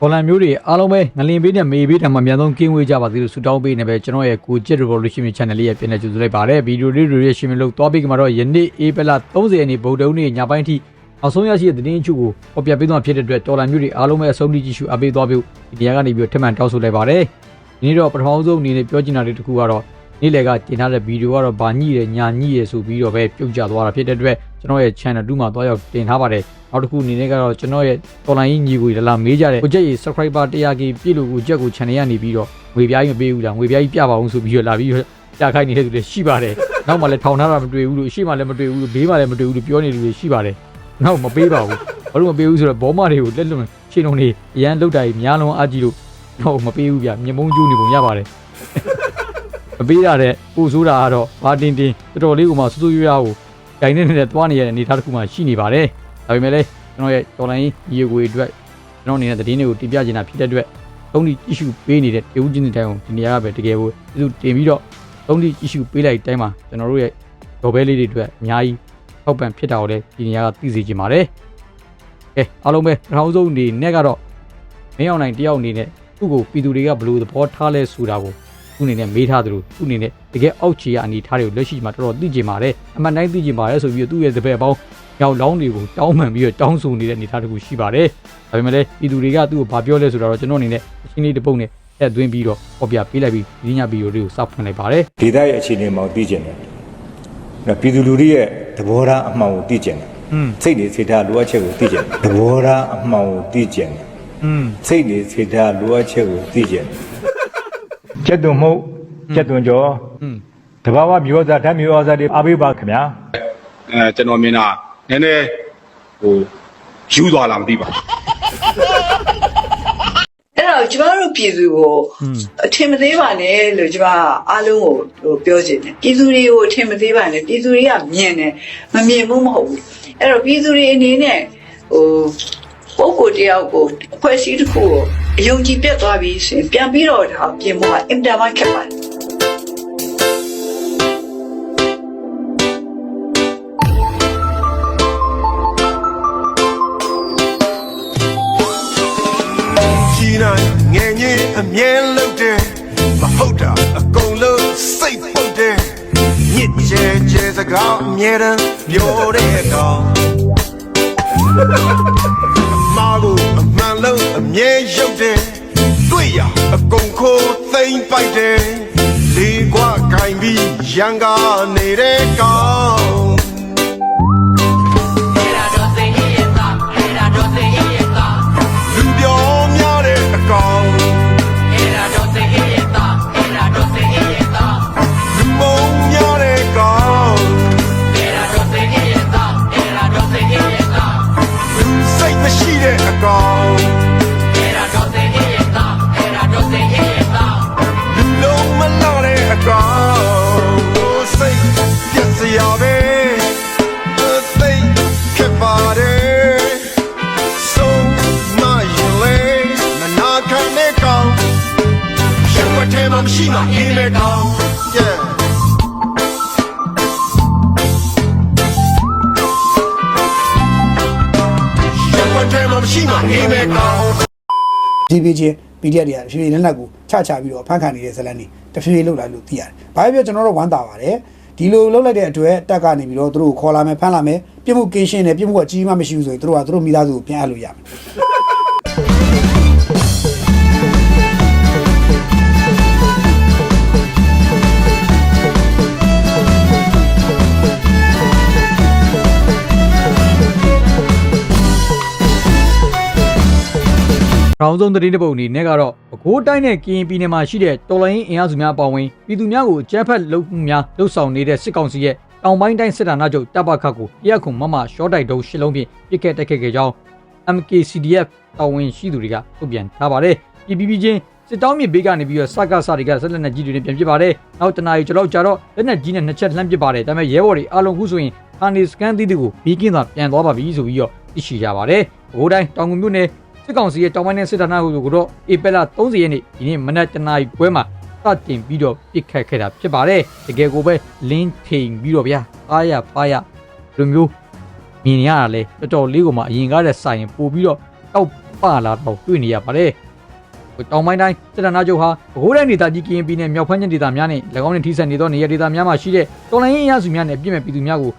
ဘောလန်မျိုးတွေအားလုံးပဲငလင်ပေးနဲ့မေပေးတံမှာအများဆုံးကင်းဝေးကြပါသေးလို့ဆုတောင်းပေးနေပဲကျွန်တော်ရဲ့ကိုကျစ် revolution channel လေးရဲ့ပြန်နေကြိုဆိုလိုက်ပါတယ်ဗီဒီယိုလေးတွေရဲ့ရှင်မလို့သွားပြီးကမှာတော့ယနေ့အေးပလ30ရက်နေ့ဗုဒ္ဓဦးနေ့ညပိုင်းထိနောက်ဆုံးရရှိတဲ့သတင်းအချို့ကိုပေါ်ပြပေးသွားဖြစ်တဲ့အတွက်တော်လန်မျိုးတွေအားလုံးပဲအဆုံးထိကြည့်ရှုအပေးသွားပြီးဒီနေရာကနေပြီးထပ်မံတောင်းဆိုလိုက်ပါတယ်ဒီနေ့တော့ပထမဆုံးအနေနဲ့ပြောချင်တာလေးတစ်ခုကတော့ နေ့လည်ကတင်ထားတဲ့ဗီဒီယိုကတော့ဗာညိတယ်ညာညိရယ်ဆိုပြီးတော့ပဲပြုတ်ကျသွားတာဖြစ်တဲ့အတွက်ကျွန်တော်ရဲ့ channel 2မှာသွားရောက်တင်ထားပါတယ်နောက်တစ်ခုအနေနဲ့ကတော့ကျွန်တော်ရဲ့ online ညီကိုလာလာမေးကြတယ်ကိုကြက်ရေ subscriber 100k ပြည့်လို့ကိုကြက်ကို channel ရနေပြီးတော့ငွေပြားကြီးမပေးဘူးလားငွေပြားကြီးပြပါအောင်ဆိုပြီးတော့လာပြီးပြခိုင်းနေတဲ့သူတွေရှိပါတယ်နောက်မှလည်းထောင်ထားတာမတွေ့ဘူးလို့အရှိမှလည်းမတွေ့ဘူးလို့ဘေးမှလည်းမတွေ့ဘူးလို့ပြောနေလူတွေရှိပါတယ်နောက်မပေးပါဘူးဘာလို့မပေးဘူးဆိုတော့ဘောမတွေကိုလက်လွန်ရှင်းလုံးနေအရန်လောက်တာကြီးများလုံးအားကြီးလို့တော့မပေးဘူးဗျမြေမုံကျိုးနေပုံရပါတယ် မပေးရတဲ့ပူဆိုးတာကတော့ဘာတင်တင်တော်တော်လေးကိုမှစူးစူးရွရွကိုဂိုင်းနေနေတဲ့သွားနေရတဲ့အနေအထားတစ်ခုမှရှိနေပါတယ်ဒါပေမဲ့လည်းကျွန်တော်ရဲ့တော်လိုင်းရေကိုအတွက်ကျွန်တော်အနေနဲ့သတင်းတွေကိုတင်ပြချင်တာဖြစ်တဲ့အတွက်သုံးတီ issue ပေးနေတဲ့တေဦးချင်းတဲ့တိုင်းကိုဒီနေရာကပဲတကယ်ကိုသူတင်ပြီးတော့သုံးတီ issue ပေးလိုက်တိုင်းမှာကျွန်တော်တို့ရဲ့ဒေါ်ဘဲလေးတွေအတွက်အများကြီးထောက်ပံ့ဖြစ်တာကိုလည်းဒီနေရာကသိစေချင်ပါတယ်ကဲအားလုံးပဲပထမဆုံးအနေနဲ့ကတော့မင်းအောင်နိုင်တယောက်အနေနဲ့သူ့ကိုပြည်သူတွေကဘယ်လိုသဘောထားလဲဆိုတာကို သူ့အနေနဲ့မေးထားသလိုသူ့အနေနဲ့တကယ်အောက်ခြေရအနေထားတွေကိုလက်ရှိမှာတော်တော်သိကျင်ပါတယ်အမှန်တိုင်းသိကျင်ပါတယ်ဆိုပြီးသူ့ရဲ့တပည့်ပေါင်းယောက်လောင်းတွေကိုတောင်းပန်ပြီးတော့တောင်းဆိုနေတဲ့အနေထားတစ်ခုရှိပါတယ်ဒါပေမဲ့လည်းပြည်သူတွေကသူ့ကိုဘာပြောလဲဆိုတာတော့ကျွန်တော်အနေနဲ့အချင်းလေးတစ်ပုတ်နဲ့အဲ့သွင်းပြီးတော့ပေါ်ပြပေးလိုက်ပြီးဒီညဗီဒီယိုလေးကိုစောက်ဖွင့်လိုက်ပါတယ်ဒေတာရဲ့အခြေအနေမှောင်သိကျင်တယ်ပြည်သူလူထုရဲ့သဘောထားအမှန်ကိုသိကျင်တယ်စိတ်တွေစေတာလိုအပ်ချက်ကိုသိကျင်တယ်သဘောထားအမှန်ကိုသိကျင်တယ်စိတ်တွေစေတာလိုအပ်ချက်ကိုသိကျင်တယ် ကျက်သွန်မှုကျက်သွန်ကျော်อืมတဘာဝမျိုးစားဓာတ်မျိုးစားတွေအားပေးပါခင်ဗျာအဲကျွန်တော်မြင်တာနည်းနည်းဟိုယူသွားလားမသိပါဘူးအဲ့တော့ကျမတို့ပြည်သူကိုအထင်မသေးပါနဲ့လို့ကျမအားလုံးကိုဟိုပြောချင်တယ်ပြည်သူတွေကိုအထင်မသေးပါနဲ့ပြည်သူတွေကမြင်တယ်မမြင်ဘူးမဟုတ်ဘူးအဲ့တော့ပြည်သူတွေအနေနဲ့ဟိုပုံကိုယ်တယောက်ကိုအဖွဲ့အစည်းတစ်ခုကို အယုံကြည်ပြတ်သွားပြီဆိုရင်ပြန်ပြီးတော့ဒါပြင်ဖို့ကအင်တာမခက်ပါတယ်ကြီးနိုင်ငယ်ငယ်အမြဲလုပ်တယ်မဟုတ်တာအကုန်လုံးစိတ်ပုတ်တယ်ညစ်ကျဲကျဲစကားအမြဲတမ်းပြောတဲ့ကောင်မာလို့အမှန်လုံးအမြဲရု ပိုက်တယ်လေးကွာကင်ပြီးရန်ကားနေတဲ့ကောင် မှာမရှိမှအင်းမဲ့ကောင် yeah ရုပ်ဝတ်ထဲမှာမရှိမှအင်းမဲ့ကောင်ဒီပီချင်း PDF တွေကဖြည်းဖြည်းလက်နက်ကိုချချပြီးတော့ဖန်ခံနေတဲ့ဇလန်တွေတဖြည်းဖြည်းလှုပ်လာလို့သိရတယ်။ဘာဖြစ်ဖြစ်ကျွန်တော်တို့ဝမ်းသာပါတယ်။ဒီလိုလှုပ်လိုက်တဲ့အတွက်တက်ကနေပြီးတော့သူတို့ကိုခေါ်လာမယ်ဖမ်းလာမယ်ပြစ်မှုကင်းရှင်းတယ်ပြစ်မှုကကြီးမှမရှိဘူးဆိုရင်သူတို့ကသူတို့မိသားစုကိုပြန်အပ်လို့ရမယ်။ နောက်ဆုံးသတင်းတစ်ပုဒ်အနေနဲ့ကတော့ပဲခူးတိုင်းနဲ့ကရင်ပြည်နယ်မှာရှိတဲ့တော်လိုင်းအင်အားစုများအပေါင်းဝင်ပြည်သူများကိုအကြမ်းဖက်လုပ်မှုများလှုပ်ဆောင်နေတဲ့စစ်ကောင်စီရဲ့တောင်ပိုင်းတိုင်းစစ်ဌာနချုပ်တပ်ပခတ်ကိုရက်ခုံမမရှော့တိုက်တုံးရှစ်လုံးဖြင့်ပစ်ခတ်တိုက်ခတ်ခဲ့ကြောင်း MKCDF တာဝန်ရှိသူတွေကထုတ်ပြန်ထားပါတယ်။ပြည်ပြည်ချင်းစစ်တောင်းမြေဘေးကနေပြီးတော့စကားစတွေကဆက်လက်နဲ့ကြီးတွေနဲ့ပြန်ပစ်ပါတယ်။နောက်တနားရီကျော်လောက်ကြာတော့လက်နက်ကြီးနဲ့နှစ်ချက်လှမ်းပစ်ပါတယ်။ဒါပေမဲ့ရဲဘော်တွေအလုံးခုဆိုရင်ခါနေစကန်သီးတွေကိုဘီကင်းသာပြန်သွားပါပြီဆိုပြီးတော့သိရှိကြပါတယ်။ဘိုးတိုင်းတောင်ငူမြို့နယ် စစ်ကောင်စီရဲ့တောင်ပိုင်းနယ်စစ်ဌာနကိုတော့ဧပြီလ30ရက်နေ့ဒီနေ့မနက်တနာရီခွဲမှာစတင်ပြီးတော့ပြစ်ခတ်ခဲ့တာဖြစ်ပါတယ်တကယ်ကိုပဲလင်းထိန်ပြီးတော့ဗျာအားရပါရလူမျိုးမြင်ရတာလဲတော်တော်လေးကိုမှအရင်ကားတဲ့ဆိုင်ပို့ပြီးတော့တောက်ပါလာတော့တွေ့နေရပါတယ်တောင်ပိုင်းတိုင်းစစ်တပ်နာချုပ်ဟာဗဟိုတိုင်းဒေသကြီးကရင်ပြည်နယ်မြောက်ဖက်ချင်းဒေသများနဲ့၎င်းနဲ့ထိစပ်နေသောနေရာဒေသများမှာရှိတဲ့တော်လိုင်းရင်ရစုများနဲ့ပြည်မဲ့ပြည်သူများကို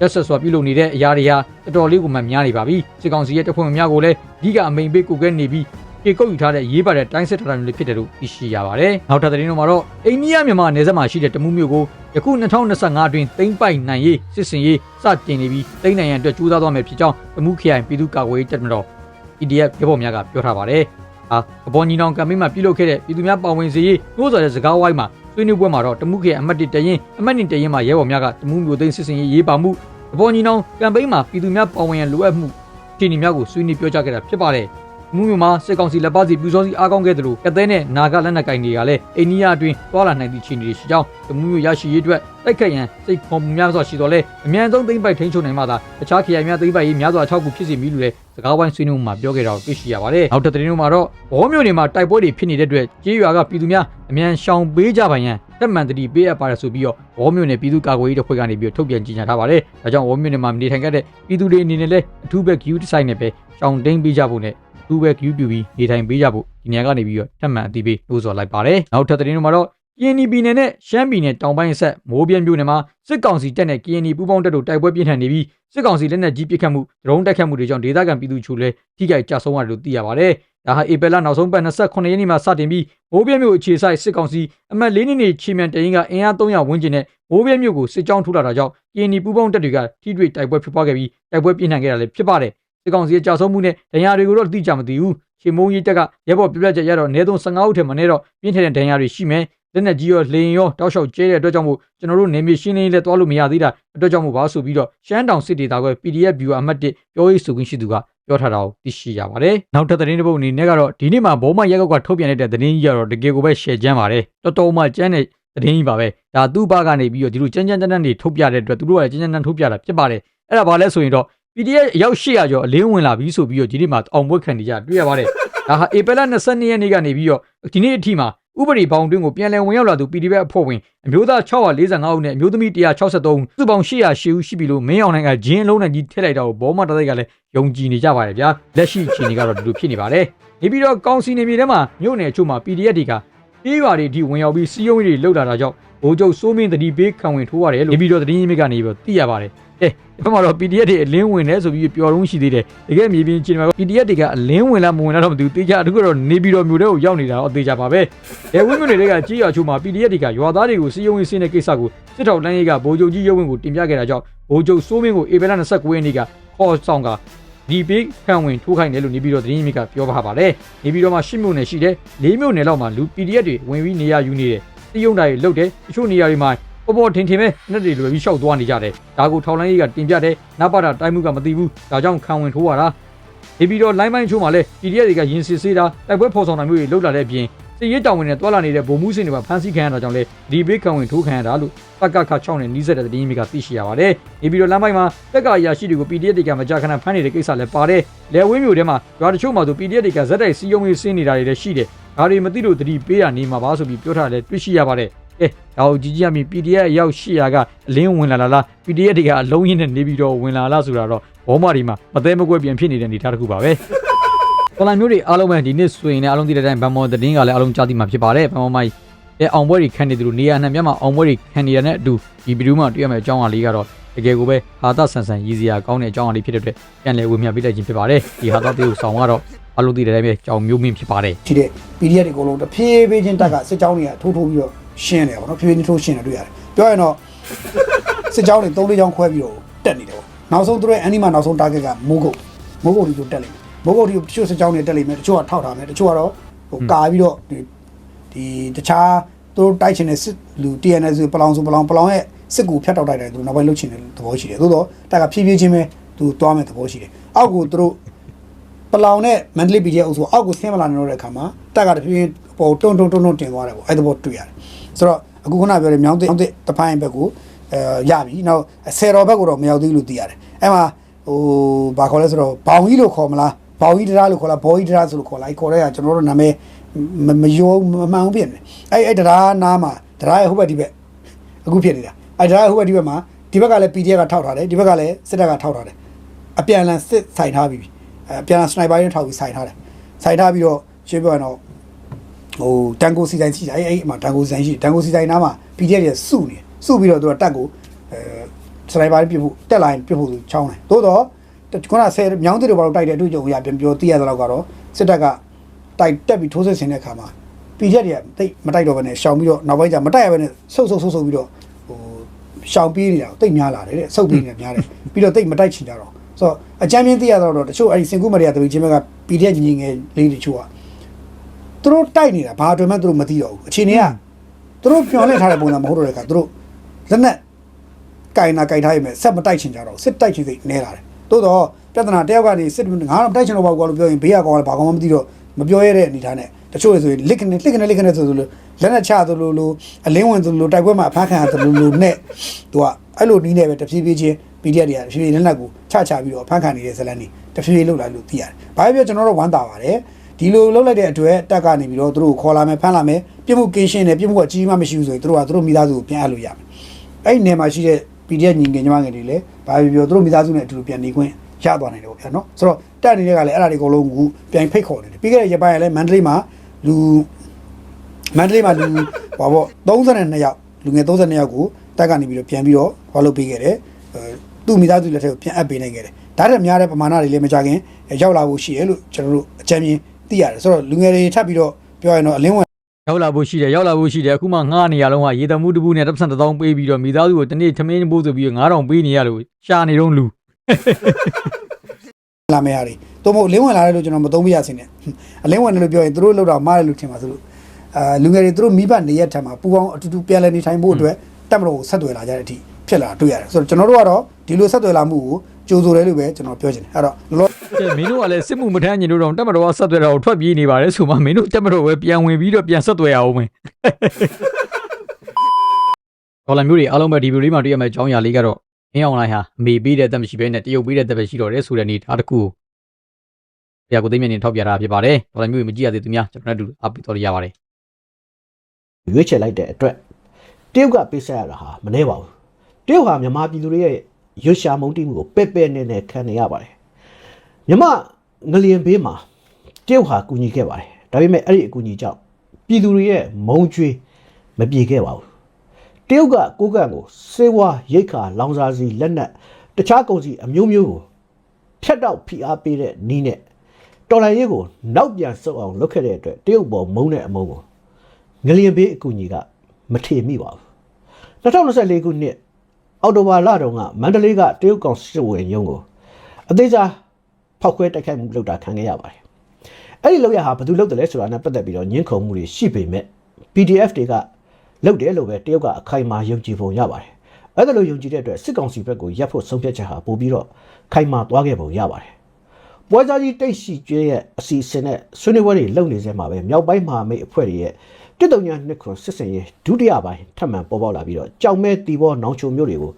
ရက်ဆက်စွာပြုလုပ်နေတဲ့အရာတွေဟာတော်တော်လေးကိုမှများနေပါပြီစစ်ကောင်စီရဲ့တပ်ဖွဲ့များကိုလည်းအဓိကအမိန်ပေးကိုကဲနေပြီးပြေကုတ်ယူထားတဲ့ရေးပါတဲ့တိုင်းစစ်တပ်တော်တွေဖြစ်တယ်လို့သိရှိရပါတယ်နောက်ထပ်သတင်းတွေမှာတော့အိန္ဒိယမြန်မာနယ်စပ်မှာရှိတဲ့တမူးမြို့ကိုယခု2025အတွင်းသိမ်းပိုက်နိုင်ရေးစစ်စင်ရေးစတင်နေပြီးသိမ်းနိုင်ရန်အတွက်ကြိုးစားသွားမယ်ဖြစ်ကြောင်းတမူးခရိုင်ပြည်သူ့ကာကွယ်ရေးတပ်မတော် PDF ရပ်ပေါ်များကပြောထားပါတယ်။ ဟာကပေါ်ညီနောင်ကမ်ပိန်းမှာပြုလုပ်ခဲ့တဲ့ပြည်သူများပါဝင်စေရေးနှိုးဆော်တဲ့စကားဝိုင်းမှာဆွေးနွေးပွဲမှာတော့တမှုခေအမတ်တစ်တရင်အမတ်နှစ်တရင်မှာရဲဘော်များကတမှုမျိုးသိန်းစစ်စင်ရေးရေးပါမှုကပေါ်ညီနောင်ကမ်ပိန်းမှာပြည်သူများပါဝင်ရန်လိုအပ်မှုခြေနေများကိုဆွေးနွေးပြောကြားခဲ့တာဖြစ်ပါတယ်။ မှုမျိုးမှာစစ်ကောင်စီလက်ပါစီပြူစောစီအားကောင်းခဲ့သလိုကသဲနဲ့နာဂလက်နက်ကင်တွေကလည်းအိန္ဒိယအတွင်းတွာလာနိုင်သည့်ခြေနေတွေရှိကြောင်းတမှုမျိုးရရှိရေးအတွက်တိုက်ခတ်ရန်စိတ်ဖော်မှုများစွာရှိတော်လဲအမြန်ဆုံးသိမ့်ပိုက်ထိန်းချုပ်နိုင်မှသာတခြားခရိုင်များသိမ့်ပိုက်ရေးများစွာ6ခုဖြစ်စီမည်လို့လည်းစကားဝိုင်းဆွေးနွေးမှုမှာပြောခဲ့တာကိုတွေ့ရှိရပါတယ်။နောက်တစ်သတင်းမှာတော့ဘောမျိုးတွေမှာတိုက်ပွဲတွေဖြစ်နေတဲ့အတွက်ကြေးရွာကပြည်သူများအမြန်ရှောင်ပေးကြပါရန်တက်မှန်တတိပေးအပ်ပါတယ်ဆိုပြီးတော့ဘောမျိုးနယ်ပြည်သူ့ကာကွယ်ရေးတပ်ဖွဲ့ကနေပြီးထုတ်ပြန်ကြေညာထားပါတယ်။ဒါကြောင့်ဘောမျိုးနယ်မှာနေထိုင်ခဲ့တဲ့ပြည်သူတွေအနေနဲ့လည်းအထူးပဲ queue တစ်ဆိုင်နဲ့ပဲရှောင်တိန်ပေးကြဖို့နဲ့ အထူးပဲ queue ပြူပြီးနေထိုင်ပေးကြဖို့ဒီနေရာကနေပြီးတော့တက်မှန်အတိပေးလို့ဆိုလိုက်ပါတယ်။နောက်ထပ်သတင်းမှာတော့ KNY ပြည်နယ်နဲ့ရှမ်းပြည်နယ်တောင်ပိုင်းဆက်မိုးပြင်းမြို့နယ်မှာစစ်ကောင်စီတပ်နဲ့ KNY ပူးပေါင်းတပ်တို့တိုက်ပွဲပြင်းထန်နေပြီးစစ်ကောင်စီလက်နက်ကြီးပစ်ခတ်မှုဒရုန်းတိုက်ခတ်မှုတွေကြောင့်ဒေသခံပြည်သူချို့လည်းထိခိုက်ကြဆုံးရတယ်လို့သိရပါတယ်။ဒါဟာဧပြီလနောက်ဆုံးပတ်28ရက်နေ့မှာစတင်ပြီးမိုးပြင်းမြို့အခြေစိုက်စစ်ကောင်စီအမှတ်၄နှစ်နေချီမန်တရင်ကအင်အား300ဝန်းကျင်နဲ့မိုးပြင်းမြို့ကိုစစ်ကြောင်းထိုးလာတာကြောင့် KNY ပူးပေါင်းတပ်တွေကထိတွေ့တိုက်ပွဲဖြစ်ပွားခဲ့ပြီးတိုက်ပွဲပြင်းထန်ခဲ့တာလည်းဖြစ်ပါတယ်။ စစ်ကောင်စီရဲ့ကြာဆုံးမှုနဲ့ဒဏ်ရာတွေကိုတော့သိကြမသိဘူး။ရှင်မုံကြီးတက်ကရဲဘော်ပြပြချက်ရတော့နေသုံး15ဦးထက်မနည်းတော့ပြင်းထန်တဲ့ဒဏ်ရာတွေရှိမယ်။လက်နက်ကြီးရောလေရင်ရောတောက်လျှောက်ကျဲတဲ့အတွက်ကြောင့်မို့ကျွန်တော်တို့နေမြေရှင်းလင်းရေးလည်းသွားလို့မရသေးတာအတွက်ကြောင့်မို့ပါဆိုပြီးတော့ရှမ်းတောင်စစ်ဒေသကွယ် PDF view အမှတ်1ပြောရေးဆိုခွင့်ရှိသူကပြောထားတာကိုသိရှိရပါတယ်။နောက်ထပ်သတင်းတစ်ပုဒ်အနေနဲ့ကတော့ဒီနေ့မှာဘောမရက်ကောက်ကထုတ်ပြန်တဲ့သတင်းကြီးကတော့တကယ်ကိုပဲ share ချမ်းပါတယ်။တော်တော်မှကျန်းတဲ့သတင်းကြီးပါပဲ။ဒါသူ့ဘကနေပြီးတော့ဒီလိုကျန်းကျန်းတန်းတန်းတွေထုတ်ပြတဲ့အတွက်သူတို့ကလည်းကျန်းကျန်းတန်းထုတ်ပြတာဖြစ်ပါတယ်။အဲ့ဒါဘာလဲဆိုရင်တော့ PDF အယောက်800ကျော်အလင်းဝင်လာပြီဆိုပြီးတော့ဒီနေ့မှာအောင်ပွဲခံနေကြတွေ့ရပါတယ်။ဒါဟာဧပြီလ22ရက်နေ့ကနေပြီးတော့ဒီနေ့အထိမှာဥပဒေပေါင်းတွင်းကိုပြန်လည်ဝင်ရောက်လာသူ PDF အဖွဲ့ဝင်အမျိုးသား645ဦးနဲ့အမျိုးသမီး163ဦးစုပေါင်း808ဦးရှိပြီလို့မင်းအောင်နိုင်ကဂျင်းလုံးနဲ့ကြီးထည့်လိုက်တာကိုဘောမတသိက်ကလည်းယုံကြည်နေကြပါတယ်ဗျာလက်ရှိအခြေအနေကတော့ဒီလိုဖြစ်နေပါတယ်နေပြီးတော့ကောင်စီနေပြည်ထဲမှာမြို့နယ်အချို့မှာ PDF တွေကပြေးရွာတွေဒီဝင်ရောက်ပြီးစီးရုံးရေးတွေလှုပ်လာတာကြောင့်ဘိုးချုပ်စိုးမင်းတတိပေးခံဝင်ထိုးရတယ်လို့နေပြီးတော့သတင်းရင်းမြစ်ကနေပြီးတော့သိရပါတယ် အဲဒီဘက်မှာတော့ PDF တွေအလင်းဝင်နေဆိုပြီးပျော်လုံးရှိသေးတယ်တကယ်မြေပြင်ချင်းမှာ PDF တွေကအလင်းဝင်လားမဝင်လားတော့မသိဘူးတေချာအခုကတော့နေပြီးတော့မြို့ထဲကိုရောက်နေတာတော့တေချာပါပဲအဲဝင်းမြို့တွေကကြီးရွာချို့မှာ PDF တွေကရွာသားတွေကိုစီယုံရေးစင်းတဲ့ကိစ္စကိုစစ်ထောက်တန်းရေးကဗိုလ်ချုပ်ကြီးရုံးဝင်ကိုတင်ပြခဲ့တာကြောင့်ဗိုလ်ချုပ်စိုးမင်းကိုဧပြီလ29ရက်နေ့ကခေါ်ဆောင်ကဒီပေးခံဝင်ထိုးခိုင်းတယ်လို့နေပြီးတော့သတင်းရင်းမြစ်ကပြောပါပါတယ်နေပြီးတော့မှ10မြို့နယ်ရှိတယ်4မြို့နယ်လောက်မှာလူ PDF တွေဝင်ပြီးနေရယူနေတယ်စီယုံတိုင်းလုတ်တယ်တချို့နေရာတွေမှာ ပေါ်ပေါ်ထင်ထင်ပဲနှစ်တွေလွယ်ပြီးရှောက်သွားနေကြတယ်ဒါကိုထောက်လိုင်းကြီးကတင်ပြတယ်နပါတာတိုင်းမှုကမသိဘူးဒါကြောင့်ခံဝင်ထိုးရတာဒီပြီးတော့ line ပိုင်းချိုးမှာလဲ PDF တွေကရင်စစ်ဆေးတာတိုက်ပွဲဖော်ဆောင်တာမျိုးတွေလုပ်လာတဲ့အပြင်စစ်ရေးတောင်ဝင်နဲ့တွာလာနေတဲ့ဗိုလ်မှုစင်တွေမှာဖမ်းဆီးခံရတာကြောင့်လဲဒီဘေးခံဝင်ထိုးခံရတာလို့တက်ကခ6နဲ့နီးစက်တဲ့သတင်းမိကသိရှိရပါတယ်။ဒီပြီးတော့လမ်းပိုင်းမှာတက်ကအရာရှိတွေကို PDF တွေကမကြာခဏဖမ်းနေတဲ့ကိစ္စလည်းပါတယ်။လဲဝင်းမျိုးထဲမှာရွာတချို့မှာဆို PDF တွေကဇက်တိုက်စီယုံရေးဆင်းနေတာတွေလည်းရှိတယ်။ဒါတွေမသိလို့သတိပေးရနေမှာပါဆိုပြီးပြောထားတယ်တွေ့ရှိရပါတယ်။ ကဲဒါကိုကြည့်ကြည့်ရမည် PDF အယောက်800ကအလင်းဝင်လာလားလား PDF တွေကအလုံးရင်းနဲ့နေပြီးတော့ဝင်လာလားဆိုတာတော့ဘောမဒီမှာမသေးမကွက်ပြန်ဖြစ်နေတဲ့အနေအထားတစ်ခုပါပဲပလန်မျိုးတွေအားလုံးပဲဒီနေ့ဆိုရင်လည်းအားလုံးသိတဲ့အတိုင်းဗန်မော်သတင်းကလည်းအားလုံးကြားသိမှာဖြစ်ပါတယ်ဗန်မော်မိုင်းတဲ့အောင်ပွဲတွေခံနေသူတို့နေရာနှံမြတ်မှာအောင်ပွဲတွေခံနေရတဲ့အတူဒီဗီဒီယိုမှာတွေ့ရမယ့်အကြောင်းအရာလေးကတော့တကယ်ကိုပဲဟာသဆန်ဆန်ရည်စရာကောင်းတဲ့အကြောင်းအရာလေးဖြစ်တဲ့အတွက်ပြန်လည်ဝေမျှပေးလိုက်ခြင်းဖြစ်ပါတယ်ဒီဟာသတေကိုဆောင်ကတော့အားလုံးသိတဲ့အတိုင်းပဲကြောင်မျိုးမင်းဖြစ်ပါတယ်ရှိတဲ့ PDF တွေအကုန်လုံးတစ်ဖြည်းဖြည်းချင်းတက်ကစစ်ကြောင်းတွေကထိုးထိုးပြီးတော့ ရှင်းတယ်ပေါ့နော်ဖြည်းဖြည်းချင်းထိုးရှင်းတယ်တွေ့ရတယ်ပြောရင်တော့စစ်ကြောင်းတွေ၃၄ကြောင်းခွဲပြီးတော့တက်နေတယ်ပေါ့နောက်ဆုံးသူတို့ရဲ့အန်ဒီမှာနောက်ဆုံး target ကမိုးကုတ်မိုးကုတ်ဒီကိုတက်လိမ့်မယ်မိုးကုတ်ဒီကိုတချို့စစ်ကြောင်းတွေတက်လိမ့်မယ်တချို့ကထောက်ထားမယ်တချို့ကတော့ဟိုကာပြီးတော့ဒီဒီတခြားသူတို့တိုက်ချင်တဲ့စစ်လူ TNS ပလောင်စုပလောင်ပလောင်ရဲ့စစ်ကူဖြတ်တောက်တိုက်တယ်သူနောက်ပိုင်းလှုပ်ချင်တဲ့သဘောရှိတယ်သို့တော့တက်ကဖြည်းဖြည်းချင်းပဲသူသွားမဲ့သဘောရှိတယ်အောက်ကိုသူတို့ပလောင်နဲ့မန္တလေး PDF အုပ်စုအောက်ကိုဆင်းမလာနိုင်တော့တဲ့အခါမှာတက်ကတဖြည်းဖြည်းပေါ်တွန်းတွန်းတွန်းတွန်းတင်သွားတယ်ပေါ့အဲ့ဒါပေါ်တွေ့ရတယ် ဆိုတော့အခုခုနပြောတဲ့မြောင်းသိမြောင်းသိတဖိုင်းဘက်ကိုအဲရပြီနောက်ဆယ်တော်ဘက်ကိုတော့မရောက်သေးဘူးလို့သိရတယ်အဲ့မှာဟိုဘာခေါ်လဲဆိုတော့ဘောင်ကြီးလို့ခေါ်မလားဘောင်ကြီးတရားလို့ခေါ်လားဘောကြီးတရားဆိုလို့ခေါ်လားအဲ့ခေါ်တဲ့ကကျွန်တော်တို့နာမည်မမယုံမမှန်ဘူးဖြစ်နေအဲ့အဲ့တရားနားမှာတရားရဲ့ဟိုဘက်ဒီဘက်အခုဖြစ်နေတာအဲ့တရားရဲ့ဟိုဘက်ဒီဘက်မှာဒီဘက်ကလည်း PDF ကထောက်ထားတယ်ဒီဘက်ကလည်းစစ်တပ်ကထောက်ထားတယ်အပြန်အလှန်စစ်ဆိုင်ထားပြီအဲပြန်စနိုက်ပါနဲ့ထောက်ပြီးစိုက်ထားတယ်စိုက်ထားပြီးတော့ရှင်းပြောရင်တော့ ဟိုတန်ကိုစီတိုင်းရှိတယ်အဲ့အဲ့အမှတန်ကိုစီတိုင်းရှိတယ်တန်ကိုစီတိုင်းနားမှာ PDF တွေစုနေစုပြီးတော့သူကတက်ကိုအဲစနိုက်ပါပြစ်ဖို့တက်လာရင်ပြစ်ဖို့သူချောင်းတယ်သို့တော့ခုနဆယ်မြောင်းတွေဘာလို့တိုက်တဲ့အတွေ့အကြုံအရပြန်ပြောသိရတဲ့လောက်ကတော့စစ်တပ်ကတိုက်တက်ပြီးထိုးစစ်ဆင်တဲ့အခါမှာ PDF တွေကတိတ်မတိုက်တော့ဘဲနဲ့ရှောင်ပြီးတော့နောက်ပိုင်းကျမတိုက်ရဘဲနဲ့ဆုတ်ဆုတ်ဆုတ်ဆုတ်ပြီးတော့ဟိုရှောင်ပြေးနေတာတိတ်များလာတယ်တဲ့ဆုတ်ပြေးနေများတယ်ပြီးတော့တိတ်မတိုက်ချင်ကြတော့ဆိုတော့အကြမ်းပြင်းသိရတော့တချို့အဲ့ဒီစင်ကူမရီယာတပီချင်းဘက်က PDF ညီငယ်လေးတချို့က သူတို့တိုက်နေတာဘာအတွက်မှသူတို့မသိတော့ဘူးအခြေအနေကသူတို့ပြောင်းလဲထားတဲ့ပုံစံမဟုတ်တော့တဲ့အခါသူတို့လက်နဲ့ကင်နာကင်ထားရမယ်ဆက်မတိုက်ချင်ကြတော့စစ်တိုက်ချင်စိတ်နဲလာတယ်တိုးတော့ပြဿနာတယောက်ကနေစစ်ငါတော့တိုက်ချင်တော့ဘာကွာလို့ပြောရင်ဘေးကကောင်ကဘာကောင်မှမသိတော့မပြောရတဲ့အနေထားနဲ့တချို့ဆိုရင်လစ်ကနေလစ်ကနေလစ်ကနေဆိုဆိုလို့လက်နဲ့ချသလိုလိုအလင်းဝင်သလိုလိုတိုက်ပွဲမှာအဖမ်းခံရသလိုလိုနဲ့သူကအဲ့လိုနီးနေပဲတဖြည်းဖြည်းချင်း PDF တွေကတဖြည်းဖြည်းလက်နက်ကိုချချပြီးတော့အဖမ်းခံနေတဲ့ဇလန်တွေတဖြည်းဖြည်းလှုပ်လာလို့သိရတယ်။ဘာပဲပြောကျွန်တော်တို့ဝမ်းသာပါတယ်။ ဒီလိုလှုပ်လိုက်တဲ့အတွက်တက်ကနေပြီးတော့သူတို့ကိုခေါ်လာမယ်ဖမ်းလာမယ်ပြစ်မှုကင်းရှင်းတယ်ပြစ်မှုကအကြီးမှမရှိဘူးဆိုရင်သူတို့ကသူတို့မိသားစုကိုပြန်အပ်လို့ရမယ်။အဲ့ဒီနေရာမှာရှိတဲ့ PDF ညီငယ်ညီမငယ်တွေလည်းဘာပဲပြောသူတို့မိသားစုနဲ့အတူတူပြန်နေခွင့်ရသွားနိုင်တယ်ပေါ့ဗျာနော်။ဆိုတော့တက်နေတဲ့ကလည်းအဲ့ဒါတွေအကုန်လုံးကိုပြန်ဖိတ်ခေါ်နေတယ်။ပြီးခဲ့တဲ့ရက်ပိုင်းကလည်းမန္တလေးမှာလူမန္တလေးမှာလူဟောပေါ့32ယောက်လူငယ်32ယောက်ကိုတက်ကနေပြီးတော့ပြန်ပြီးတော့ဟောလုပ်ပေးခဲ့တယ်အဲသူ့မိသားစုလက်ထက်ကိုပြန်အပ်ပေးနိုင်ခဲ့တယ်ဒါတက်များတဲ့ပမာဏတွေလည်းမကြခင်ရောက်လာဖို့ရှိရလို့ကျွန်တော်တို့အကြံဉာဏ် သိရတယ်ဆိုတော့လူငယ်တွေထပ်ပြီးတော့ပြောရရင်တော့အလင်းဝင်ရောက်လာဖို့ရှိတယ်ရောက်လာဖို့ရှိတယ်အခုမှငှားနေရလုံးကရေတမှုတစ်ပုနဲ့တစ်ပစံတစ်သောင်းပေးပြီးတော့မိသားစုကိုတစ်နေ့ထမင်းပို့ဆိုပြီး9000ပေးနေရလို့ရှာနေတော့လူလာမယ့်ဟာတွေတော့မဟုတ်အလင်းဝင်လာတယ်လို့ကျွန်တော်မသုံးပြရစင်းနဲ့အလင်းဝင်တယ်လို့ပြောရင်သူတို့လောက်တော့မားတယ်လို့ထင်ပါသလိုအာလူငယ်တွေသူတို့မိဘနေရက်ထက်မှာပူပေါင်းအတူတူပြန်လည်နေထိုင်ဖို့အတွက်တက်မလို့ဆက်သွယ်လာကြတဲ့အထိဖြစ်လာတွေ့ရတယ်ဆိုတော့ကျွန်တော်တို့ကတော့ဒီလိုဆက်သွယ်လာမှုကို ကြိုးဆိုတယ်လို့ပဲကျွန်တော်ပြောချင်တယ်အဲ့တော့လောကဲမင်းတို့ကလည်းစစ်မှုမထမ်းကျင်လို့တော့တက်မတော်ကဆက်သွယ်တာကိုထွက်ပြေးနေပါတယ်ဆိုမှမင်းတို့တက်မတော်ပဲပြန်ဝင်ပြီးတော့ပြန်ဆက်သွယ်ရအောင်မယ်ဒေါ်လာမျိုးတွေအားလုံးပဲဒီဗီဒီယိုလေးမှာတွေ့ရမယ့်အကြောင်းအရာလေးကတော့အင်းအွန်လိုင်းဟာအမေပေးတဲ့အသက်မရှိဘဲနဲ့တရုတ်ပေးတဲ့အသက်ပဲရှိတော့တယ်ဆိုတဲ့အနေထားတစ်ခုကိုဆရာကိုသိမြင့်နေထောက်ပြတာဖြစ်ပါတယ်ဒေါ်လာမျိုးတွေမကြည့်ရသေးသူများကျွန်တော်တို့အပ်ပြီးတော့ရပါတယ်ရွေးချယ်လိုက်တဲ့အတွက်တရုတ်ကပေးဆက်ရတာဟာမနှဲပါဘူးတရုတ်ဟာမြန်မာပြည်သူတွေရဲ့ ရွှေရှာမုံတိမှုကိုပဲ့ပဲ့နဲ့နဲ့ခံနေရပါတယ်မြန်မာငလျင်ဘေးမှာတရုတ်ဟာကူညီခဲ့ပါတယ်ဒါပေမဲ့အဲ့ဒီအကူအညီကြောင့်ပြည်သူတွေရဲ့မုံကျွေးမပြေခဲ့ပါဘူးတရုတ်ကကိုကန့်ကိုစေဝါရိတ်ခါလောင်စာစီလက်နက်တခြားကုန်စည်အမျိုးမျိုးကိုဖြတ်တော့ဖိအားပေးတဲ့နီးနဲ့တော်လိုင်းရေးကိုနောက်ပြန်ဆုတ်အောင်လုပ်ခဲ့တဲ့အတွက်တရုတ်ပေါ်မုံတဲ့အမုံကိုငလျင်ဘေးအကူအညီကမထေမိပါဘူး2024ခုနှစ် အောက်တိုဘာလတုန်းကမန္တလေးကတရုတ်ကောင်စစ်ဝင်ရုံးကိုအသေးစားဖောက်ခွဲတိုက်ခိုက်မှုလုပ်တာခံခဲ့ရပါတယ်အဲ့ဒီလောက်ရဟာဘယ်သူလုပ်တယ်လဲဆိုတာနဲ့ပတ်သက်ပြီးတော့ညှင်းခုန်မှုတွေရှိပေမဲ့ PDF တွေကလုပ်တယ်လို့ပဲတရုတ်ကအခိုင်အမာယုံကြည်ပုံရပါတယ်အဲ့ဒါလိုယုံကြည်တဲ့အတွက်စစ်ကောင်စီဘက်ကိုရပ်ဖို့ဆုံးဖြတ်ချက်ဟာပို့ပြီးတော့ခိုင်မာသွားခဲ့ပုံရပါတယ်ပွဲစားကြီးတိတ်ရှိကျွဲရဲ့အစီအစဉ်နဲ့ဆွေးနွေးပွဲတွေလုပ်နေစဲမှာပဲမြောက်ပိုင်းမဟာမိတ်အဖွဲ့တွေရဲ့ တစ်တုံညာနှစ်ခွန်စစ်စင်ရေးဒုတိယပိုင်းထပ်မံပေါ်ပေါက်လာပြီးတော့ကြောင်မဲတီဘောနောင်ချုံမျိုးတွေကို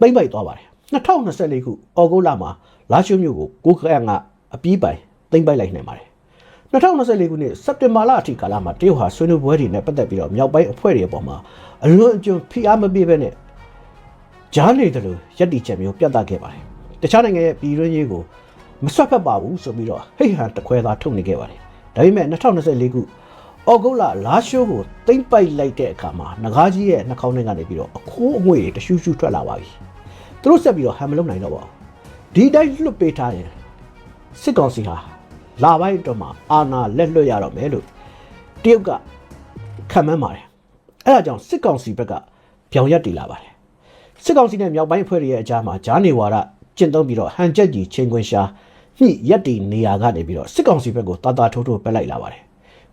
ပိမ့်ပိုက်သွားပါတယ်2024ခုအော်ဂုတ်လမှာလာရှိုးမျိုးကိုကိုခန့်ကအပြီးပိုင်သိမ့်ပိုက်လိုက်နိုင်ပါတယ်2024ခုနှစ်စက်တင်ဘာလအထိကာလမှာတရုတ်ဟာဆွေးနွေးပွဲတွေနဲ့ပတ်သက်ပြီးတော့မြောက်ပိုင်းအဖွဲ့တွေအပေါ်မှာအလွန်အကျွံဖိအားမပေးဘဲနဲ့ကြားနေတယ်လို့ယက်တီချက်မျိုးပြတ်သားခဲ့ပါတယ်တခြားနိုင်ငံရဲ့ပြည်တွင်းရေးကိုမဆွတ်ဖက်ပါဘူးဆိုပြီးတော့ဟိတ်ဟန်တခွဲသားထုတ်နေခဲ့ပါတယ်ဒါပေမဲ့2024ခု အော်ဂုတ်လလာရှိုးကိုတိမ့်ပိုက်လိုက်တဲ့အခါမှာငကားကြီးရဲ့နှာခေါင်းထဲကနေပြီးတော့အခိုးအငွေတွေတရှူးရှူးထွက်လာပါပြီသူတို့ဆက်ပြီးတော့ဟန်မလုပ်နိုင်တော့ပါဘူးဒီတိုင်းလွတ်ပေးထားရင်စစ်ကောင်စီဟာလာပိုင်းတော့မှအာဏာလက်လွတ်ရတော့မယ်လို့တရုတ်ကခံမှန်းပါတယ်အဲဒါကြောင့်စစ်ကောင်စီဘက်ကပြောင်ရက်တည်လာပါတယ်စစ်ကောင်စီနဲ့မြောက်ပိုင်းအဖွဲ့တွေရဲ့အကြားမှာဂျားနေဝါဒကျင့်သုံးပြီးတော့ဟန်ချက်ကြီးချင်းခွင်ရှာညှိရက်တည်နေရာကနေပြီးတော့စစ်ကောင်စီဘက်ကိုတာတာထိုးထိုးပက်လိုက်လာပါတယ်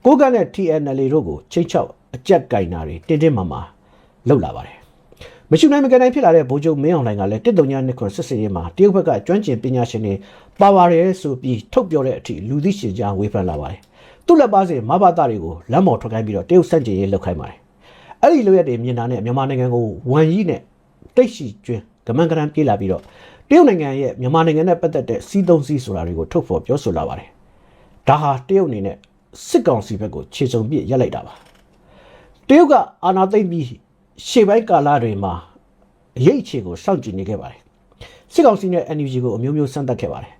ကိုကန့်နဲ့ TNL တို့ကိုချိန်ချောက်အကြက်ကင်နာတွေတင်းတင်းမာမာလှုပ်လာပါတယ်မရှိနိုင်မကန်နိုင်ဖြစ်လာတဲ့ဗိုလ်ချုပ်မင်းအောင်လှိုင်ကလည်းတစ်တုံညာနှစ်ခွန်စစ်စင်ရေးမှာတရုတ်ဘက်ကကျွမ်းကျင်ပညာရှင်တွေပါပါရဲဆိုပြီးထုတ်ပြောတဲ့အထိလူသိရှင်ကြားဝေဖန်လာပါတယ်သူ့လက်ပါစဉ်မဘာတာတွေကိုလမ်းပေါ်ထွက်ခိုင်းပြီးတော့တရုတ်စန့်ကျင်ရေးလုပ်ခိုင်းပါတယ်အဲ့ဒီလိုရက်တွေမြင်တာနဲ့မြန်မာနိုင်ငံကိုဝန်ကြီးနဲ့တိတ်ရှိကျွန်းကမန်ကရန်ပြေးလာပြီးတော့တရုတ်နိုင်ငံရဲ့မြန်မာနိုင်ငံနဲ့ပတ်သက်တဲ့စီးသုံးစီးဆိုတာတွေကိုထုတ်ဖော်ပြောဆိုလာပါတယ်ဒါဟာတရုတ်အနေနဲ့ စစ်ကောင်စီဘက်ကိုခြေစုံပြစ်ရက်လိုက်တာပါတရုတ်ကအာဏာသိမ်းပြီးရှေ့ပိုင်းကာလတွေမှာအရေးအခြေကိုစောင့်ကြည့်နေခဲ့ပါတယ်စစ်ကောင်စီနဲ့ NUG ကိုအမျိုးမျိုးစမ်းသပ်ခဲ့ပါတယ်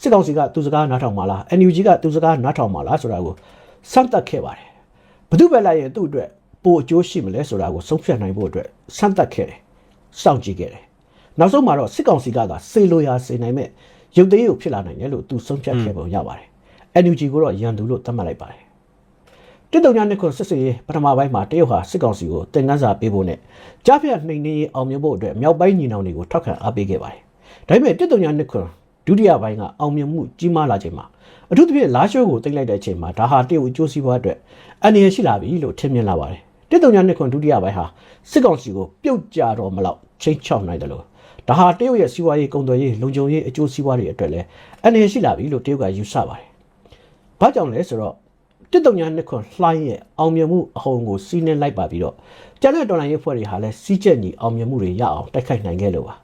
စစ်ကောင်စီကသူစကားနားထောင်မှာလား NUG ကသူစကားနားထောင်မှာလားဆိုတာကိုစမ်းသပ်ခဲ့ပါတယ်ဘသူပဲလိုက်ရင်သူ့အတွက်ပိုအကျိုးရှိမလဲဆိုတာကိုဆုံးဖြတ်နိုင်ဖို့အတွက်စမ်းသပ်ခဲ့တယ်စောင့်ကြည့်ခဲ့တယ်နောက်ဆုံးမှာတော့စစ်ကောင်စီကသာစေလိုရာစေနိုင်မဲ့ရုပ်သေးရုပ်ဖြစ်လာနိုင်တယ်လို့သူဆုံးဖြတ်ခဲ့ပုံရပါတယ် NUG ကိုတော့ရန်သူလို့သတ်မှတ်လိုက်ပါတယ်တစ်တုံညာနှစ်ခုစစ်စေးပထမပိုင်းမှာတရုတ်ဟာစစ်ကောင်စီကိုတင်ကန်းစာပေးဖို့နဲ့ကြားဖြတ်နှိမ်နင်းရေးအောင်မြင်ဖို့အတွက်မြောက်ပိုင်းညီနောင်တွေကိုထောက်ခံအားပေးခဲ့ပါတယ်။ဒါပေမဲ့တစ်တုံညာနှစ်ခုဒုတိယပိုင်းကအောင်မြင်မှုကြီးမားလာချိန်မှာအထူးသဖြင့်လာရှိုးကိုတင်လိုက်တဲ့အချိန်မှာဒါဟာတရုတ်အကျိုးစီးပွားအတွက်အန္တရာယ်ရှိလာပြီလို့ထင်မြင်လာပါတယ်။တစ်တုံညာနှစ်ခုဒုတိယပိုင်းဟာစစ်ကောင်စီကိုပြုတ်ကြတော့မလောက်ချိန်ချောက်နိုင်တယ်လို့ဒါဟာတရုတ်ရဲ့စီးပွားရေးကုန်သွယ်ရေးလုံခြုံရေးအကျိုးစီးပွားတွေအတွက်လည်းအန္တရာယ်ရှိလာပြီလို့တရုတ်ကယူဆပါတယ်။ ဘာကြောင့်လဲဆိုတော့တစ်တုံညာနှစ်ခွန်လှိုင်းရဲ့အောင်မြင်မှုအဟုန်ကိုစီးနှင်းလိုက်ပါပြီးတော့ကျန်တဲ့တော်လိုင်းရေးဖွဲ့တွေဟာလည်းစီးချက်ညီအောင်မြင်မှုတွေရအောင်တိုက်ခိုက်နိုင်ခဲ့လို့ပါ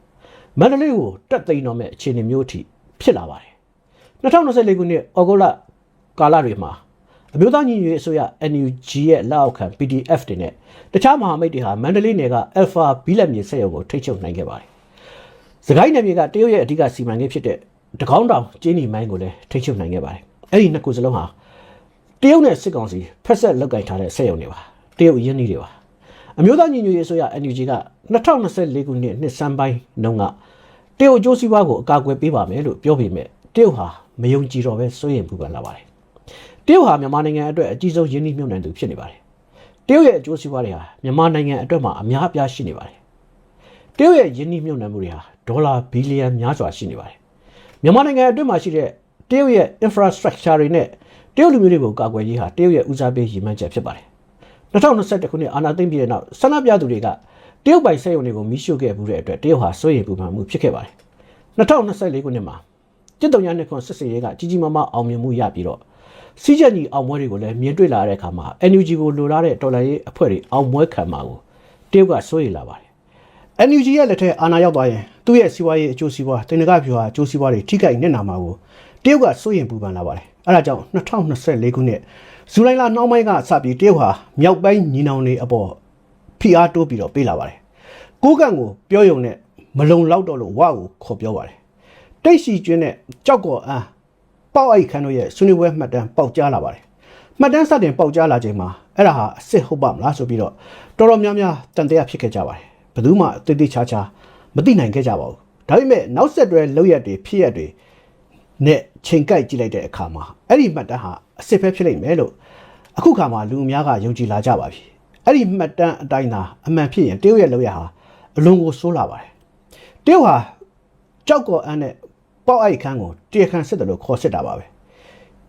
မန္တလေးကိုတက်သိမ်းတော့မဲ့အခြေအနေမျိုးအထိဖြစ်လာပါတယ်2024ခုနှစ်ဩဂုတ်လကာလတွေမှာအမျိုးသားညီညွတ်ရေးအစိုးရ NUG ရဲ့လက်အောက်ခံ PDF တွေနဲ့တခြားမဟာမိတ်တွေဟာမန္တလေးနယ်က Alpha ဘီလက်မြေစက်ရုံကိုထိတ်ချုပ်နိုင်ခဲ့ပါတယ်စကိုင်းနယ်မြေကတရုတ်ရဲ့အဓိကစီမံကိန်းဖြစ်တဲ့တကောင်းတောင်ကျင်းနီမိုင်းကိုလည်းထိတ်ချုပ်နိုင်ခဲ့ပါတယ် အဲ့ဒီနှစ်ခုစလုံးဟာတရုတ်နဲ့စစ်ကောင်စီဖက်ဆက်လောက်ကင်ထားတဲ့ဆက်ရုံတွေပါတရုတ်ရင်းနှီးတွေပါအမျိုးသားညီညွတ်ရေးအစိုးရ NUG က2024ခုနှစ်နှစ်စမ်းပိုင်းနှုန်းကတရုတ်အကျိုးစီးပွားကိုအကာအကွယ်ပေးပါမယ်လို့ပြောပေမဲ့တရုတ်ဟာမယုံကြည်တော့ပဲစိုးရိမ်ပူပန်လာပါတယ်တရုတ်ဟာမြန်မာနိုင်ငံအတွက်အကြီးဆုံးရင်းနှီးမြှုပ်နှံသူဖြစ်နေပါတယ်တရုတ်ရဲ့အကျိုးစီးပွားတွေဟာမြန်မာနိုင်ငံအတွက်မှာအများအပြားရှိနေပါတယ်တရုတ်ရဲ့ရင်းနှီးမြှုပ်နှံမှုတွေဟာဒေါ်လာဘီလီယံများစွာရှိနေပါတယ်မြန်မာနိုင်ငံအတွင်းမှာရှိတဲ့ တရုတ်ရဲ့ infrastructure တွေနဲ့တရုတ်လူမျိုးတွေကိုကာကွယ်ရေးဟာတရုတ်ရဲ့ဦးစားပေးရည်မှန်းချက်ဖြစ်ပါတယ်2021ခုနှစ်အာဏာသိမ်းပြီးတဲ့နောက်ဆန္ဒပြသူတွေကတရုတ်ပိုင်စက်ရုံတွေကိုမီးရှို့ခဲ့မှုတဲ့အတွက်တရုတ်ဟာစိုးရိမ်ပူပန်မှုဖြစ်ခဲ့ပါတယ်2024ခုနှစ်မှာစစ်တုံညာနှစ်ခွန်စစ်စေးရေးကကြီးကြီးမားမားအောင်မြင်မှုရပြီးတော့စီးချက်ညီအောင်ပွဲတွေကိုလည်းမြင်တွေ့လာတဲ့အခါမှာ NUG ကိုလိုလားတဲ့တော်လှန်ရေးအဖွဲ့တွေအောင်ပွဲခံမှာကိုတရုတ်ကစိုးရိမ်လာပါတယ် NUG ရဲ့လက်ထက်အာဏာရောက်သွားရင်သူ့ရဲ့စီးပွားရေးအကျိုးစီးပွားတင်နကဖြူဟာအကျိုးစီးပွားတွေထိခိုက်နေတာမှာကို တရုတ်ကစိုးရိမ်ပူပန်လာပါတယ်အဲဒါကြောင့်2024ခုနှစ်ဇူလိုင်လနှောင်းပိုင်းကစပြီးတရုတ်ဟာမြောက်ပိုင်းညီနောင်တွေအပေါ်ဖိအားတိုးပြီးတော့ပေးလာပါတယ်ကိုးကန့်ကိုပြောယုံနဲ့မလုံလောက်တော့လို့ဝါကိုခေါ်ပြောပါတယ်တိတ်စီကျွင်းနဲ့ကြောက်ကော်အန်းပေါက်အိုက်ခန်းတို့ရဲ့ဆွေးနွေးပွဲမှတ်တမ်းပေါက်ကြားလာပါတယ်မှတ်တမ်းစတင်ပေါက်ကြားလာချိန်မှာအဲ့ဒါဟာအစ်စ်ဟုတ်ပါမလားဆိုပြီးတော့တော်တော်များများတန်တရားဖြစ်ခဲ့ကြပါတယ်ဘယ်သူမှတိတ်တိတ်ချာချာမသိနိုင်ခဲ့ကြပါဘူးဒါပေမဲ့နောက်ဆက်တွဲလောက်ရက်တွေဖြစ်ရက်တွေ နဲ့ချိန်ကိုက်ကြည့်လိုက်တဲ့အခါမှာအဲ့ဒီမှတ်တမ်းဟာအစ်စ်ပဲဖြစ်လိမ့်မယ်လို့အခုခါမှာလူအများကယုံကြည်လာကြပါပြီအဲ့ဒီမှတ်တမ်းအတိုင်းသာအမှန်ဖြစ်ရင်တရုတ်ရဲ့လောက်ရဟာအလွန်ကိုဆိုးလာပါတယ်တရုတ်ဟာကြောက်ကော်အန်းနဲ့ပေါက်အိုက်ခန်းကိုတရားခံစစ်တယ်လို့ခေါ်စစ်တာပါပဲ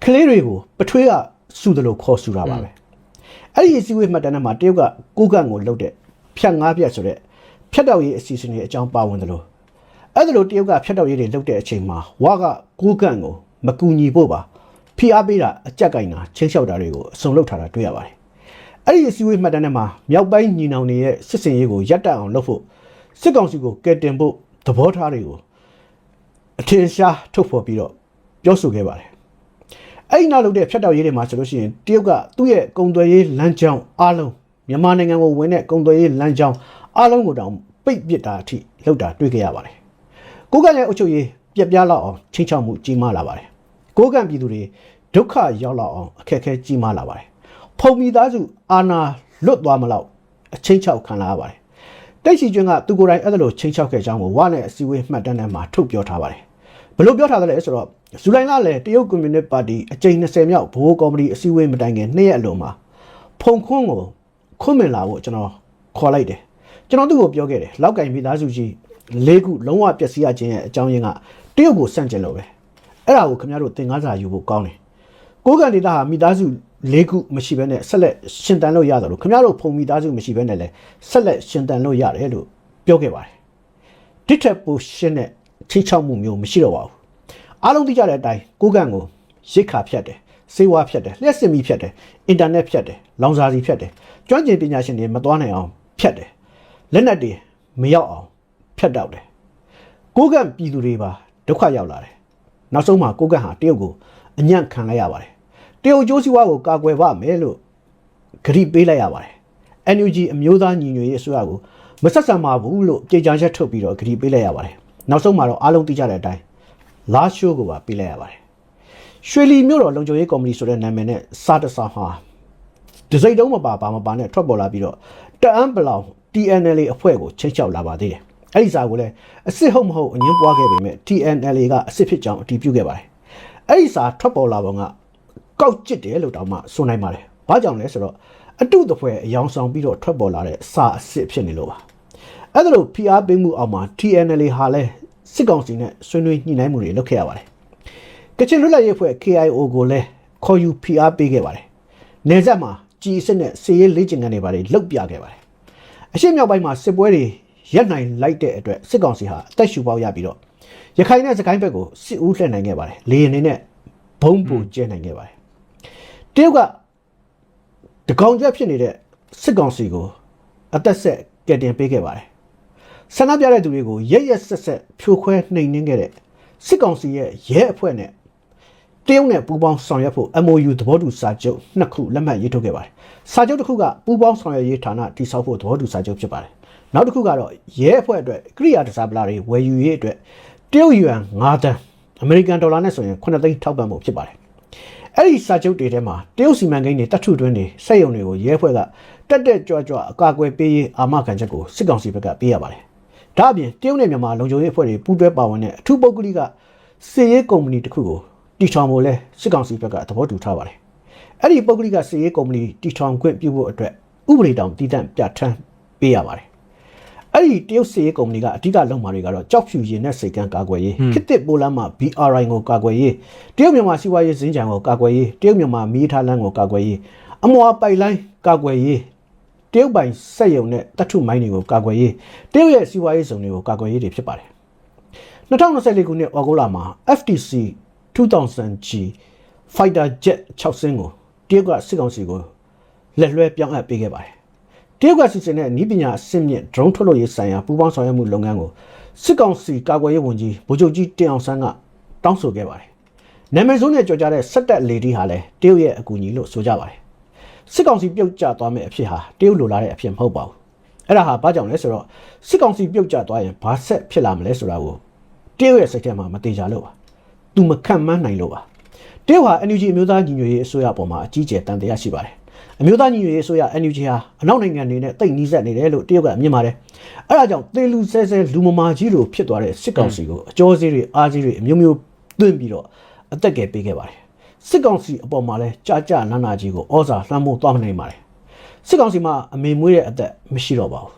ကလေးတွေကိုပထွေးကစူတယ်လို့ခေါ်စူတာပါပဲအဲ့ဒီအစည်းအဝေးမှတ်တမ်းထဲမှာတရုတ်ကကိုကန့်ကိုလှုပ်တဲ့ဖြတ်ငားပြတ်ဆိုတဲ့ဖြတ်တောက်ရေးအစီအစဉ်တွေအကြောင်းပါဝင်တယ်လို့ အဲ့ဒါလို့တရုတ်ကဖြတ်တောက်ရေးတွေလှုပ်တဲ့အချိန်မှာဝါကကိုကန့်ကိုမကူညီဖို့ပါဖိအားပေးတာအကြက်ကင်တာချင်းလျှောက်တာတွေကိုအစုံလုပ်ထားတာတွေ့ရပါတယ်အဲ့ဒီအစည်းအဝေးမှတ်တမ်းထဲမှာမြောက်ပိုင်းညီနောင်တွေရဲ့စစ်စင်ရေးကိုရပ်တန့်အောင်လုပ်ဖို့စစ်ကောင်စီကိုကယ်တင်ဖို့သဘောထားတွေကိုအထင်ရှားထုတ်ဖော်ပြီးတော့ပြောဆိုခဲ့ပါတယ်။အဲ့ဒီနောက်လုပ်တဲ့ဖြတ်တောက်ရေးတွေမှာဆိုလို့ရှိရင်တရုတ်ကသူ့ရဲ့ကုံသွယ်ရေးလမ်းကြောင်းအားလုံးမြန်မာနိုင်ငံကိုဝင်တဲ့ကုံသွယ်ရေးလမ်းကြောင်းအားလုံးကိုတောင်ပိတ်ပစ်တာအထိလုပ်တာတွေ့ခဲ့ရပါတယ်။ ကိုကန့်ရဲ့အုပ်ချုပ်ရေးပြက်ပြားလောက်အောင်ချင်းချောက်မှုကြီးမားလာပါတယ်။ကိုကန့်ပြည်သူတွေဒုက္ခရောက်လောက်အောင်အခက်အခဲကြီးမားလာပါတယ်။ဖုံမိသားစုအာနာလွတ်သွားမလောက်အချင်းချောက်ခံလာရပါတယ်။တိတ်စီကျွန်းကသူကိုယ်တိုင်အဲ့ဒါလိုချင်းချောက်ခဲ့ကြောင်းကိုဝါနဲ့အစည်းအဝေးမှတ်တမ်းထဲမှာထုတ်ပြောထားပါတယ်။ဘယ်လိုပြောထားသလဲဆိုတော့ဇူလိုင်လလယ်တရုတ်ကွန်မြူနစ်ပါတီအကြိမ်20မြောက်ဗဟိုကော်မတီအစည်းအဝေးမတိုင်ခင်နှစ်ရက်အလိုမှာဖုန်ခွန်းကိုခွင့်မင်လာဖို့ကျွန်တော်ခေါ်လိုက်တယ်။ကျွန်တော်သူ့ကိုပြောခဲ့တယ်။လောက်ကင်မိသားစုကြီး ၄ခုလုံးဝပျက်စီးရခြင်းရဲ့အကြောင်းရင်းကတရုတ်ကိုစန့်ကျင်လို့ပဲ။အဲ့ဒါကိုခင်ဗျားတို့သင်ကားစာယူဖို့ကောင်းတယ်။ကိုးကန်ဒေတာဟာမိသားစု၄ခုမရှိဘဲနဲ့ဆက်လက်ရှင်တန်လို့ရတယ်လို့ခင်ဗျားတို့ဖုန်မိသားစုမရှိဘဲနဲ့လည်းဆက်လက်ရှင်တန်လို့ရတယ်လို့ပြောခဲ့ပါတယ်။တစ်ထက်ပိုရှင်းတဲ့ချိချောက်မှုမျိုးမရှိတော့ပါဘူးအားလုံးသိကြတဲ့အတိုင်းကိုကန့်ကိုရိတ်ခါဖြတ်တယ်စေဝါဖြတ်တယ်လျှက်စစ်မီဖြတ်တယ်အင်တာနက်ဖြတ်တယ်လောင်စာစီဖြတ်တယ်ကျွမ်းကျင်ပညာရှင်တွေမသွားနိုင်အောင်ဖြတ်တယ်လက်နက်တွေမရောက်အောင် ဖြတ်တောက်တယ်ကိုကန့်ပြည်သူတွေပါဒုက္ခရောက်လာတယ်နောက်ဆုံးမှာကိုကန့်ဟာတရုတ်ကိုအညံ့ခံလိုက်ရပါတယ်တရုတ်အကျိုးစီးပွားကိုကာကွယ်ပါမယ်လို့ဂရိပေးလိုက်ရပါတယ် NUG အမျိုးသားညီညွတ်ရေးအစိုးရကိုမဆက်ဆံပါဘူးလို့ကြေညာချက်ထုတ်ပြီးတော့ဂရိပေးလိုက်ရပါတယ်နောက်ဆုံးမှာတော့အားလုံးသိကြတဲ့အတိုင်းလာရှိုးကိုပါပေးလိုက်ရပါတယ်ရွှေလီမြို့တော်လုံခြုံရေးကော်မတီဆိုတဲ့နာမည်နဲ့စာတစောင်းဟာဒီစိတ်တုံးမပါပါမပါနဲ့ထွက်ပေါ်လာပြီးတော့တအန်းပလောင် TNL အဖွဲ့ကိုချိန်ချောက်လာပါသေးတယ် အဲ့ဒီစာကိုလည်းအစ်စ်ဟုတ်မဟုတ်အငင်းပွားခဲ့ပေမဲ့ TNL ကအစ်စ်ဖြစ်ကြောင်းအတည်ပြုခဲ့ပါတယ်အဲ့ဒီစာထွက်ပေါ်လာပုံကကောက်ကျစ်တယ်လို့တောင်မှဆိုနိုင်ပါတယ်ဘာကြောင့်လဲဆိုတော့အတုတဖွဲအယောင်ဆောင်ပြီးတော့ထွက်ပေါ်လာတဲ့စာအစ်စ်ဖြစ်နေလို့ပါအဲ့ဒါလို့ PR ပေးမှုအောက်မှာ TNL ဟာလည်းစစ်ကောင်စီနဲ့ဆွေးနွေးညှိနှိုင်းမှုတွေလုပ်ခဲ့ရပါတယ်ကချင်လွတ်လပ်ရေးအဖွဲ့ KIO ကိုလည်းခေါ်ယူ PR ပေးခဲ့ပါတယ်နေဆက်မှာကြီးစစ်နဲ့စီရေးလေ့ကျင့်ခန်းတွေပါတယ်လုတ်ပြခဲ့ပါတယ်အရှေ့မြောက်ပိုင်းမှာစစ်ပွဲတွေ ရက်နိုင်လိုက်တဲ့အတွက်စစ်ကောင်စီဟာအသက်ရှူပေါက်ရပြီးတော့ရခိုင်နဲ့စကိုင်းဘက်ကိုစစ်ဦးလှည့်နိုင်ခဲ့ပါတယ်လေရင်နေနဲ့ဘုံပူကျဲနိုင်ခဲ့ပါတယ်တရုတ်ကတကောင်ကျက်ဖြစ်နေတဲ့စစ်ကောင်စီကိုအသက်ဆက်ကယ်တင်ပေးခဲ့ပါတယ်ဆန္ဒပြတဲ့သူတွေကိုရက်ရက်ဆက်ဆက်ဖြိုခွဲနှိမ်နင်းခဲ့တဲ့စစ်ကောင်စီရဲ့ရဲအဖွဲ့နဲ့တရုတ်နဲ့ပူးပေါင်းဆောင်ရွက်ဖို့ MOU သဘောတူစာချုပ်နှစ်ခုလက်မှတ်ရေးထိုးခဲ့ပါတယ်။စာချုပ်တစ်ခုကပူးပေါင်းဆောင်ရွက်ရေးဌာနတည်ဆောက်ဖို့သဘောတူစာချုပ်ဖြစ်ပါတယ်။ နောက်တစ်ခုကတော့ရဲအဖွဲ့အတွက်ကိရိယာတစားပလာတွေဝယ်ယူရေးအတွက်တရုတ်ယွမ်9တန်းအမေရိကန်ဒေါ်လာနဲ့ဆိုရင်9သိန်းထောက်ပံ့ဖို့ဖြစ်ပါတယ်။အဲ့ဒီစာချုပ်တွေထဲမှာတရုတ်စီမံကိန်းတွေတတ်ထုတွင်းတွေစက်ရုံတွေကိုရဲအဖွဲ့ကတက်တက်ကြွကြွအကာအကွယ်ပေးရေးအာမခံချက်ကိုစစ်ကောင်စီဘက်ကပေးရပါတယ်။ဒါအပြင်တရုတ်နဲ့မြန်မာလုံခြုံရေးအဖွဲ့တွေပူးတွဲပါဝင်တဲ့အထူးပုဂ္ဂလိကစီရေးကုမ္ပဏီတစ်ခုကိုတီထောင်ဖို့လဲစစ်ကောင်စီဘက်ကသဘောတူထားပါတယ်။အဲ့ဒီပုဂ္ဂလိကစီရေးကုမ္ပဏီတီထောင်ခွင့်ပြုဖို့အတွက်ဥပဒေတောင်တည်တံ့ပြဋ္ဌာန်းပေးရပါတယ်။ အဲ့ဒီတရုတ်စီရေးကုမ္ပဏီကအဓိကလုပ်မှာတွေကတော့ကြောက်ဖြူရင်နဲ့စိတ်ကန်းကာကွယ်ရေးခစ်တစ်ပိုလမ်းမှာ BRI ကိုကာကွယ်ရေးတရုတ်မြန်မာစီးပွားရေးစင်ကြံကိုကာကွယ်ရေးတရုတ်မြန်မာမီးထားလမ်းကိုကာကွယ်ရေးအမွာပိုက်လိုင်းကာကွယ်ရေးတရုတ်ပိုင်စက်ရုံနဲ့တတ်ထုမိုင်းတွေကိုကာကွယ်ရေးတရုတ်ရဲ့စီးပွားရေးစုံတွေကိုကာကွယ်ရေးတွေဖြစ်ပါတယ်2024ခုနှစ်ဩဂုတ်လမှာ FTC 2000G Fighter Jet 6စင်းကိုတရုတ်ကစစ်ကောင်စီကိုလက်လွှဲပြောင်းအပ်ပေးခဲ့ပါတယ် တရုတ်ကစီစဉ်တဲ့ဤပညာအဆင့်မြင့် drone ထုတ်လုပ်ရေးဆိုင်ရာပူးပေါင်းဆောင်ရွက်မှုလုပ်ငန်းကိုစစ်ကောင်စီကာကွယ်ရေးဝန်ကြီးဗိုလ်ချုပ်ကြီးတင်အောင်ဆန်းကတောင်းဆိုခဲ့ပါတယ်နာမည်ဆိုးနဲ့ကြော်ကြတဲ့စက်တက်လေဒီဟာလည်းတရုတ်ရဲ့အကူအညီလို့ဆိုကြပါတယ်စစ်ကောင်စီပြုတ်ကျသွားမယ့်အဖြစ်ဟာတရုတ်လိုလားတဲ့အဖြစ်မဟုတ်ပါဘူးအဲ့ဒါဟာဘာကြောင့်လဲဆိုတော့စစ်ကောင်စီပြုတ်ကျသွားရင်ဘာဆက်ဖြစ်လာမလဲဆိုတာကိုတရုတ်ရဲ့စိတ်ထဲမှာမသေးကြလို့ပါသူမခံမှန်းနိုင်လို့ပါတရုတ်ဟာ NUG အမျိုးသားညီညွတ်ရေးအစိုးရပေါ်မှာအကြီးကျယ်တန်တရားရှိပါတယ် အမျိုးသားညီညွတ်ရေးအစိုးရ NUG ဟာအနောက်နိုင်ငံတွေနဲ့တိတ်နီးစပ်နေတယ်လို့တရုတ်ကမြင်ပါတယ်အဲ့ဒါကြောင့်သေလူဆဲဆဲလူမမာကြီးလိုဖြစ်သွားတဲ့စစ်ကောင်စီကိုအကျော်စေးတွေအားကြီးတွေအမျိုးမျိုးသွင်းပြီးတော့အသက်ကယ်ပေးခဲ့ပါတယ်စစ်ကောင်စီအပေါ်မှာလဲကြာကြာနာနာကြီးကိုဩဇာလွှမ်းမိုးသွားမနိုင်ပါတယ်စစ်ကောင်စီမှာအမေမွေးတဲ့အသက်မရှိတော့ပါဘူး